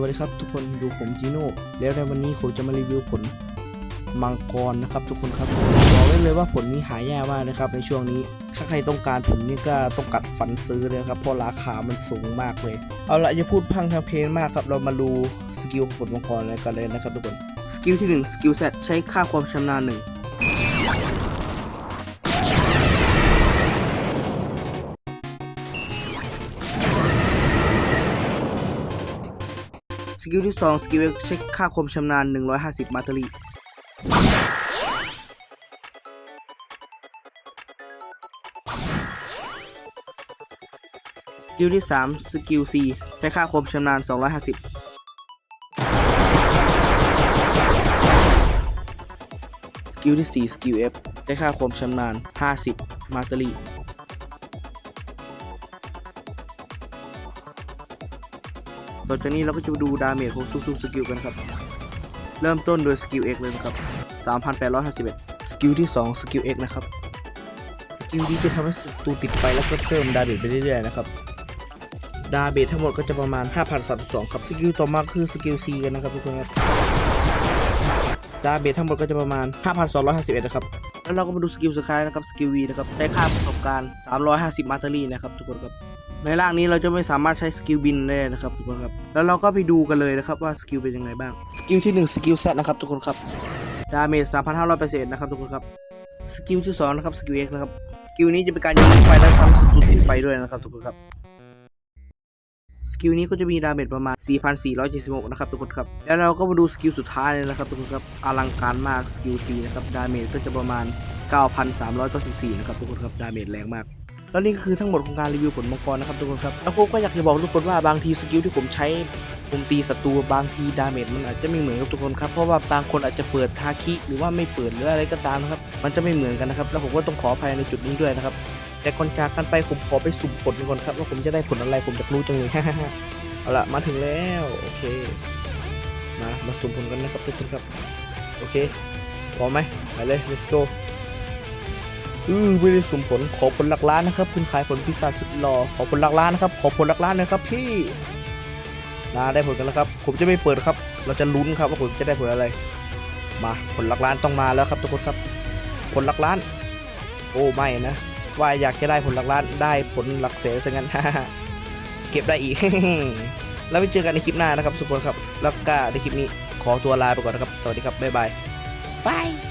วัสดีครับทุกคนอยู่ผมจีโน่แล้วในวันนี้ผมจะมารีวิวผลมังกรนะครับ ทุกคนครับบอกได้เลยว่าผลนี้หายากมากนะครับในช่วงนี้ถ้าใครต้องการผลนี้ก็ต้องกัดฟันซื้อเลยครับเพราะราคามันสูงมากเลย เอาละอย่าพูดพังทางเพลงมากครับ เรามาดูสกิลผลมังกรกันเลยนะครับทุกคนสกิลที่1สกิลเซตใช้ค่าความชำนาญ1 กิลที่ 2 สกิลเช็คค่าคมชำนาญ 150 มาตรีสกิลที่ 3 สกิล C ใช้ค่าคมชำนาญ 250สกิลที่ 4 สกิล F ใช้ค่าความชำนาญ 50 มาตรี ต่อจากนี้เราก็จะดูดาเมจของทุกๆสกิลกันครับ เริ่มต้นโดยสกิลเอกเลยนะครับ 3,851 สกิลที่ 2 สกิลเอกนะครับ สกิลนี้จะทำให้ศัตรูติดไฟแล้วก็เพิ่มดาเมจไปเรื่อยๆนะครับ ดาเมจทั้งหมดก็จะประมาณ 5,032 ครับ สกิลต่อมาคือสกิล C กันนะครับทุกคนครับ ดาเมจทั้งหมดก็จะประมาณ 5,251 นะครับ แล้วเราก็มาดูสกิลสุดท้ายนะครับ สกิล V นะครับ ได้ค่าประสบการณ์ 350 มาตอรี่นะครับทุกคนครับ ในร่างนี้เราจะไม่สามารถใช้สกิลบินได้นะครับทุกคนครับ แล้วเราก็ไปดูกันเลยนะครับว่าสกิลเป็นยังไงบ้าง สกิลที่ 1 สกิล Z นะครับทุกคนครับ ดาเมจ 3,500%นะครับทุกคนครับ สกิลที่2นะครับ สกิล X นะครับ สกิลนี้จะเป็นการยิงไฟและทำศัตรูติดไฟด้วยนะครับทุกคนครับ สกิลนี้ก็จะมีดาเมจประมาณ 4,476 นะครับทุกคนครับ แล้วเราก็มาดูสกิลสุดท้ายเลยนะครับทุกคนครับ อลังการมากสกิลทีนะครับ ดาเมจก็จะประมาณ 9,394 นะครับทุกคนครับ ดาเมจแรงมาก แล้วนี่ก็คือทั้งหมดของการรีวิวผลมังกรนะครับทุกคนครับ แล้วผมก็อยากจะบอกทุกคนว่าบางทีสกิลที่ผมใช้ผมตีศัตรูบางทีดาเมจมันอาจจะไม่เหมือนกับทุกคนครับเพราะว่าบางคนอาจจะเปิดฮาคิหรือว่าไม่เปิดหรืออะไรก็ตามนะครับ มันจะไม่เหมือนกันนะครับ แล้วผมก็ต้องขออภัยในจุดนี้ด้วยนะครับ แต่ก่อนจากกันไปผมขอไปสุ่มผลก่อนครับ ว่าผมจะได้ผลอะไรผมอยากรู้จังเลยเอาละมาถึงแล้วโอเค มามาสุ่มผลกันนะครับทุกคนครับ โอเคพร้อมไหมไปเลย let's go อือไม่ได้สุ่มผลขอผลหลักล้านนะครับ คุณขายผลพิซซ่าสุดหล่อขอผลหลักล้านนะครับ ขอผลหลักล้านนะครับพี่นาได้ผลกันแล้วครับ ผมจะไม่เปิดครับ เราจะลุ้นครับว่าผมจะได้ผลอะไร มาผลหลักล้านต้องมาแล้วครับทุกคนครับ ผลหลักล้าน โอ้ไม่นะ ว่าอยากจะได้ผลหลักล้านได้ผลหลักแสนซะงั้นเก็บได้อีก แล้วไปเจอกันในคลิปหน้านะครับทุกคนครับ แล้วก็ในคลิปนี้ขอตัวลาไปก่อนนะครับ สวัสดีครับ บ๊ายบายบาย